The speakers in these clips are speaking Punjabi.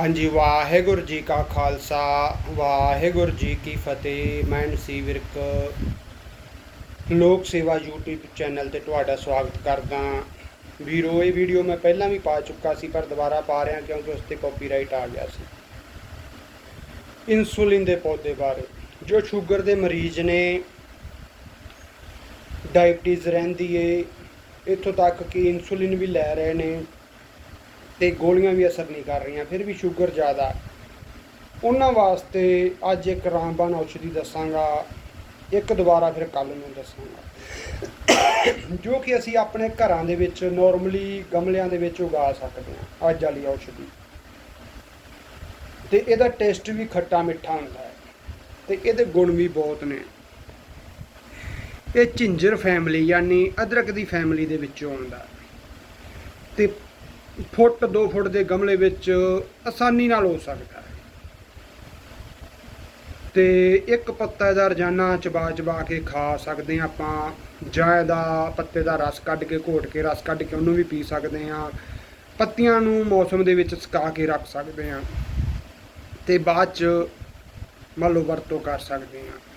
ਹਾਂਜੀ, ਵਾਹਿਗੁਰੂ ਜੀ ਕਾ ਖਾਲਸਾ, ਵਾਹਿਗੁਰੂ ਜੀ ਕੀ ਫਤਿਹ। ਮੈਂ ਨਸੀਬ ਵਿਰਕ, ਲੋਕ ਸੇਵਾ YouTube ਚੈਨਲ ਤੇ ਤੁਹਾਡਾ ਸਵਾਗਤ ਕਰਦਾ ਵੀਰੋ, ਇਹ ਵੀਡੀਓ ਮੈਂ ਪਹਿਲਾਂ ਵੀ ਪਾ ਚੁੱਕਾ ਸੀ, ਪਰ ਦੁਬਾਰਾ ਪਾ ਰਿਹਾ ਕਿਉਂਕਿ ਉਸ ਤੇ ਕਾਪੀਰਾਈਟ ਆ ਗਿਆ ਸੀ। ਇਨਸੂਲਿਨ ਦੇ ਪੌਦੇ ਬਾਰੇ। ਜੋ ਸ਼ੂਗਰ ਦੇ ਮਰੀਜ਼ ਨੇ ਡਾਇਬਟੀਜ਼ ਰਹਿੰਦੀ ਏ, ਇੱਥੋਂ ਤੱਕ ਕਿ ਇਨਸੂਲਿਨ ਵੀ ਲੈ ਰਹੇ ਨੇ। ਤੇ ਗੋਲੀਆਂ ਵੀ ਅਸਰ ਨਹੀਂ ਕਰ ਰਹੀਆਂ, ਫਿਰ ਵੀ ਸ਼ੂਗਰ ਜ਼ਿਆਦਾ। ਉਹਨਾਂ ਵਾਸਤੇ ਅੱਜ ਇੱਕ ਰਾਮਬਾਣ ਔਸ਼ਧੀ ਦੱਸਾਂਗਾ, ਇੱਕ ਦੁਬਾਰਾ ਫਿਰ ਕੱਲ ਨੂੰ ਦੱਸਾਂਗਾ। ਜੋ ਕਿ ਅਸੀਂ ਆਪਣੇ ਘਰਾਂ ਦੇ ਵਿੱਚ ਨਾਰਮਲੀ ਗਮਲਿਆਂ ਦੇ ਵਿੱਚ ਉਗਾ ਸਕਦੇ ਹਾਂ, ਅੱਜ ਵਾਲੀ ਔਸ਼ਧੀ। ਤੇ ਇਹਦਾ ਟੇਸਟ ਵੀ ਖੱਟਾ ਮਿੱਠਾ ਹੁੰਦਾ ਹੈ, ਤੇ ਇਹਦੇ ਗੁਣ ਵੀ ਬਹੁਤ ਨੇ। ਇਹ ਝਿੰਜਰ ਫੈਮਿਲੀ ਯਾਨੀ ਅਦਰਕ ਦੀ ਫੈਮਿਲੀ ਦੇ ਵਿੱਚੋਂ ਆਉਂਦਾ। ਹੈ। ਤੇ ਫੁੱਟ 2 ਫੁੱਟ ਦੇ ਗਮਲੇ ਵਿੱਚ ਆਸਾਨੀ ਨਾਲ ਹੋ ਸਕਦਾ ਹੈ। ਤੇ ਇੱਕ ਪੱਤਾ ਦਾ ਰੋਜ਼ਾਨਾ ਚਬਾ ਚਬਾ ਕੇ ਖਾ ਸਕਦੇ ਹਾਂ ਆਪਾਂ। ਜਾਂ ਦਾ ਪੱਤੇ ਦਾ ਰਸ ਕੱਢ ਕੇ, ਘੋਟ ਕੇ ਰਸ ਕੱਢ ਕੇ ਉਹਨੂੰ ਵੀ ਪੀ ਸਕਦੇ ਹਾਂ। ਪੱਤੀਆਂ ਨੂੰ ਮੌਸਮ ਦੇ ਵਿੱਚ ਸੁਕਾ ਕੇ ਰੱਖ ਸਕਦੇ ਹਾਂ। ਤੇ ਬਾਅਦ ਚ ਮੰਨ ਲਓ ਵਰਤੋਂ ਕਰ ਸਕਦੇ ਹਾਂ।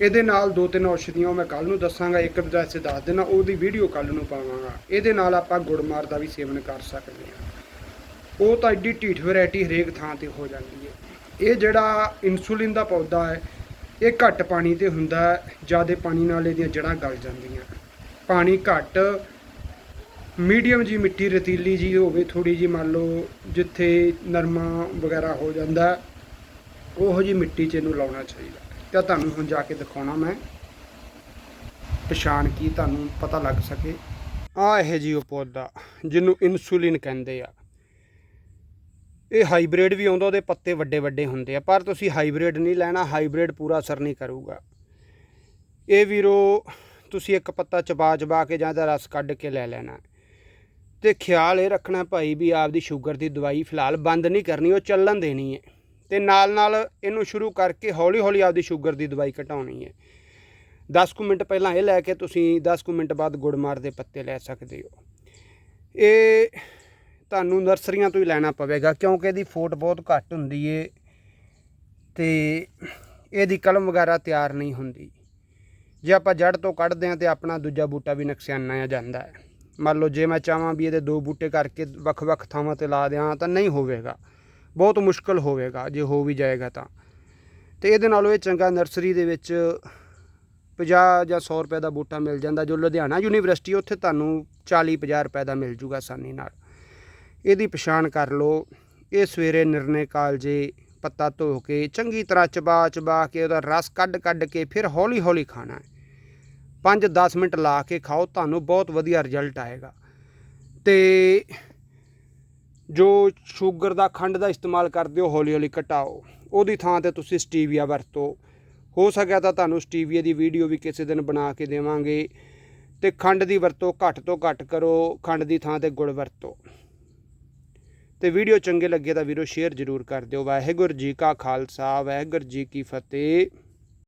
ਇਹਦੇ ਨਾਲ ਦੋ ਤਿੰਨ ਔਸ਼ਧੀਆਂ ਉਹ ਮੈਂ ਕੱਲ ਨੂੰ ਦੱਸਾਂਗਾ ਇੱਕ ਵੈਸੇ ਦੱਸ ਦੇਣਾ ਉਹਦੀ ਵੀਡੀਓ ਕੱਲ ਨੂੰ ਪਾਵਾਂਗਾ। ਇਹਦੇ ਨਾਲ ਆਪਾਂ ਗੁੜਮਾਰ ਦਾ ਵੀ ਸੇਵਨ ਕਰ ਸਕਦੇ ਹਾਂ। ਉਹ ਤਾਂ ਐਡੀ ਢੀਠ ਵੈਰਾਈਟੀ ਹਰੇਕ ਥਾਂ ਤੇ ਹੋ ਜਾਂਦੀ ਹੈ। ਇਹ ਜਿਹੜਾ ਇਨਸੂਲਿਨ ਦਾ ਪੌਦਾ ਹੈ ਇਹ ਘੱਟ ਪਾਣੀ ਤੇ ਹੁੰਦਾ ਜ਼ਿਆਦਾ ਪਾਣੀ ਨਾਲ ਇਹਦੀਆਂ ਜੜ੍ਹਾਂ ਗਲ ਜਾਂਦੀਆਂ। ਪਾਣੀ ਘੱਟ ਮੀਡੀਅਮ ਜੀ ਮਿੱਟੀ ਰਤੀਲੀ ਜੀ ਹੋਵੇ ਥੋੜੀ ਜੀ ਮੰਨ ਲਓ ਜਿੱਥੇ ਨਰਮਾ ਵਗੈਰਾ ਹੋ ਜਾਂਦਾ ਹੈ, ਉਹੋ ਜੀ ਮਿੱਟੀ 'ਚ ਇਹਨੂੰ ਲਾਉਣਾ ਚਾਹੀਦਾ। ਤਾਂ ਤੁਹਾਨੂੰ ਹੁਣ ਜਾ ਕੇ ਦਿਖਾਉਣਾ ਮੈਂ। ਪਛਾਣ ਕੀ ਤੁਹਾਨੂੰ ਪਤਾ ਲੱਗ ਸਕੇ। ਆ ਇਹ ਜੀ ਉਹ ਪੌਦਾ, ਜਿਹਨੂੰ ਇਨਸੂਲਿਨ ਕਹਿੰਦੇ ਆ। ਇਹ ਹਾਈਬ੍ਰਿਡ ਵੀ ਆਉਂਦਾ ਉਹਦੇ ਪੱਤੇ ਵੱਡੇ ਵੱਡੇ ਹੁੰਦੇ ਆ, ਪਰ ਤੁਸੀਂ ਹਾਈਬ੍ਰਿਡ ਨਹੀਂ ਲੈਣਾ ਹਾਈਬ੍ਰਿਡ ਪੂਰਾ ਅਸਰ ਨਹੀਂ ਕਰੂਗਾ। ਇਹ ਵੀਰੋ, ਤੁਸੀਂ ਇੱਕ ਪੱਤਾ ਚਬਾ ਚਬਾ ਕੇ ਜਾਂ ਇਹਦਾ ਰਸ ਕੱਢ ਕੇ ਲੈ ਲੈਣਾ। ਤੇ ਖਿਆਲ ਇਹ ਰੱਖਣਾ ਭਾਈ ਵੀ ਆਪਦੀ ਸ਼ੂਗਰ ਦੀ ਦਵਾਈ ਫਿਲਹਾਲ ਬੰਦ ਨਹੀਂ ਕਰਨੀ, ਉਹ ਚੱਲਣ ਦੇਣੀ ਹੈ। ਤੇ ਨਾਲ ਨਾਲ ਇਹਨੂੰ ਸ਼ੁਰੂ ਕਰਕੇ ਹੌਲੀ ਹੌਲੀ ਆਪਦੀ ਸ਼ੂਗਰ ਦੀ ਦਵਾਈ ਘਟਾਉਣੀ ਹੈ। 10 ਕੁ ਮਿੰਟ ਪਹਿਲਾਂ ਇਹ ਲੈ ਕੇ ਤੁਸੀਂ 10 ਕੁ ਮਿੰਟ ਬਾਅਦ ਗੁੜਮਾਰ ਦੇ ਪੱਤੇ ਲੈ ਸਕਦੇ ਹੋ। ਇਹ ਤੁਹਾਨੂੰ ਨਰਸਰੀਆਂ ਤੋਂ ਹੀ ਲੈਣਾ ਪਵੇਗਾ ਕਿਉਂਕਿ ਇਹਦੀ ਫੋਟ ਬਹੁਤ ਘੱਟ ਹੁੰਦੀ ਏ ਤੇ ਇਹਦੀ ਕਲਮ ਵਗੈਰਾ ਤਿਆਰ ਨਹੀਂ ਹੁੰਦੀ। ਜੇ ਆਪਾਂ ਜੜ ਤੋਂ ਕੱਢਦੇ ਹਾਂ ਤੇ ਆਪਣਾ ਦੂਜਾ ਬੂਟਾ ਵੀ ਨੁਕਸਾਨਿਆ ਜਾਂਦਾ ਹੈ। ਮੰਨ ਲਓ ਜੇ ਮੈਂ ਚਾਹਾਂ ਵੀ ਇਹਦੇ ਦੋ ਬੂਟੇ ਕਰਕੇ ਵੱਖ-ਵੱਖ ਥਾਵਾਂ ਤੇ ਲਾ ਦਿਆਂ ਤਾਂ ਨਹੀਂ ਹੋਵੇਗਾ। ਬਹੁਤ ਮੁਸ਼ਕਲ ਹੋਵੇਗਾ, ਜੇ ਹੋ ਵੀ ਜਾਏਗਾ ਤਾਂ। ਤੇ ਇਹਦੇ ਨਾਲੋਂ ਇਹ ਚੰਗਾ ਨਰਸਰੀ ਦੇ ਵਿੱਚ 50 ਜਾਂ 100 ਰੁਪਏ ਦਾ ਬੂਟਾ ਮਿਲ ਜਾਂਦਾ, ਜੋ ਲੁਧਿਆਣਾ ਯੂਨੀਵਰਸਿਟੀ, ਉੱਥੇ ਤੁਹਾਨੂੰ 40 50 ਰੁਪਏ ਦਾ ਮਿਲ ਜੂਗਾ ਆਸਾਨੀ ਨਾਲ। ਇਹਦੀ ਪਛਾਣ ਕਰ ਲਓ। ਇਹ ਸਵੇਰੇ ਨਿਰਣੇ ਕਾਲਜੇ ਪੱਤਾ ਧੋ ਕੇ ਚੰਗੀ ਤਰ੍ਹਾਂ ਚਬਾ ਚਬਾ ਕੇ ਉਹਦਾ ਰਸ ਕੱਢ ਕੱਢ ਕੇ ਫਿਰ ਹੌਲੀ ਹੌਲੀ ਖਾਣਾ ਹੈ। 5-10 ਮਿੰਟ ਲਾ ਕੇ ਖਾਓ, ਤੁਹਾਨੂੰ ਬਹੁਤ ਵਧੀਆ ਰਿਜ਼ਲਟ ਆਏਗਾ। ਤੇ ਜੋ ਸ਼ੂਗਰ ਦਾ ਖੰਡ ਦਾ ਇਸਤੇਮਾਲ ਕਰਦੇ ਹੋ, ਹੌਲੀ ਹੌਲੀ ਘਟਾਓ। ਉਹਦੀ ਥਾਂ ਤੇ ਤੁਸੀਂ ਸਟੀਵੀਆ ਵਰਤੋ। ਹੋ ਸਕਿਆ ਤਾਂ ਤੁਹਾਨੂੰ ਸਟੀਵੀਆ ਦੀ ਵੀਡੀਓ ਵੀ ਕਿਸੇ ਦਿਨ ਬਣਾ ਕੇ ਦੇਵਾਂਗੇ। ਤੇ ਖੰਡ ਦੀ ਵਰਤੋਂ ਘੱਟ ਤੋਂ ਘੱਟ ਕਰੋ, ਖੰਡ ਦੀ ਥਾਂ ਤੇ ਗੁੜ ਵਰਤੋ। ਤੇ ਵੀਡੀਓ ਚੰਗੇ ਲੱਗੇ ਤਾਂ ਵੀਰੋ, ਸ਼ੇਅਰ ਜ਼ਰੂਰ ਕਰ ਦਿਓ। ਵਾਹਿਗੁਰੂ ਜੀ ਕਾ ਖਾਲਸਾ, ਵਾਹਿਗੁਰੂ ਜੀ ਕੀ ਫਤਿਹ।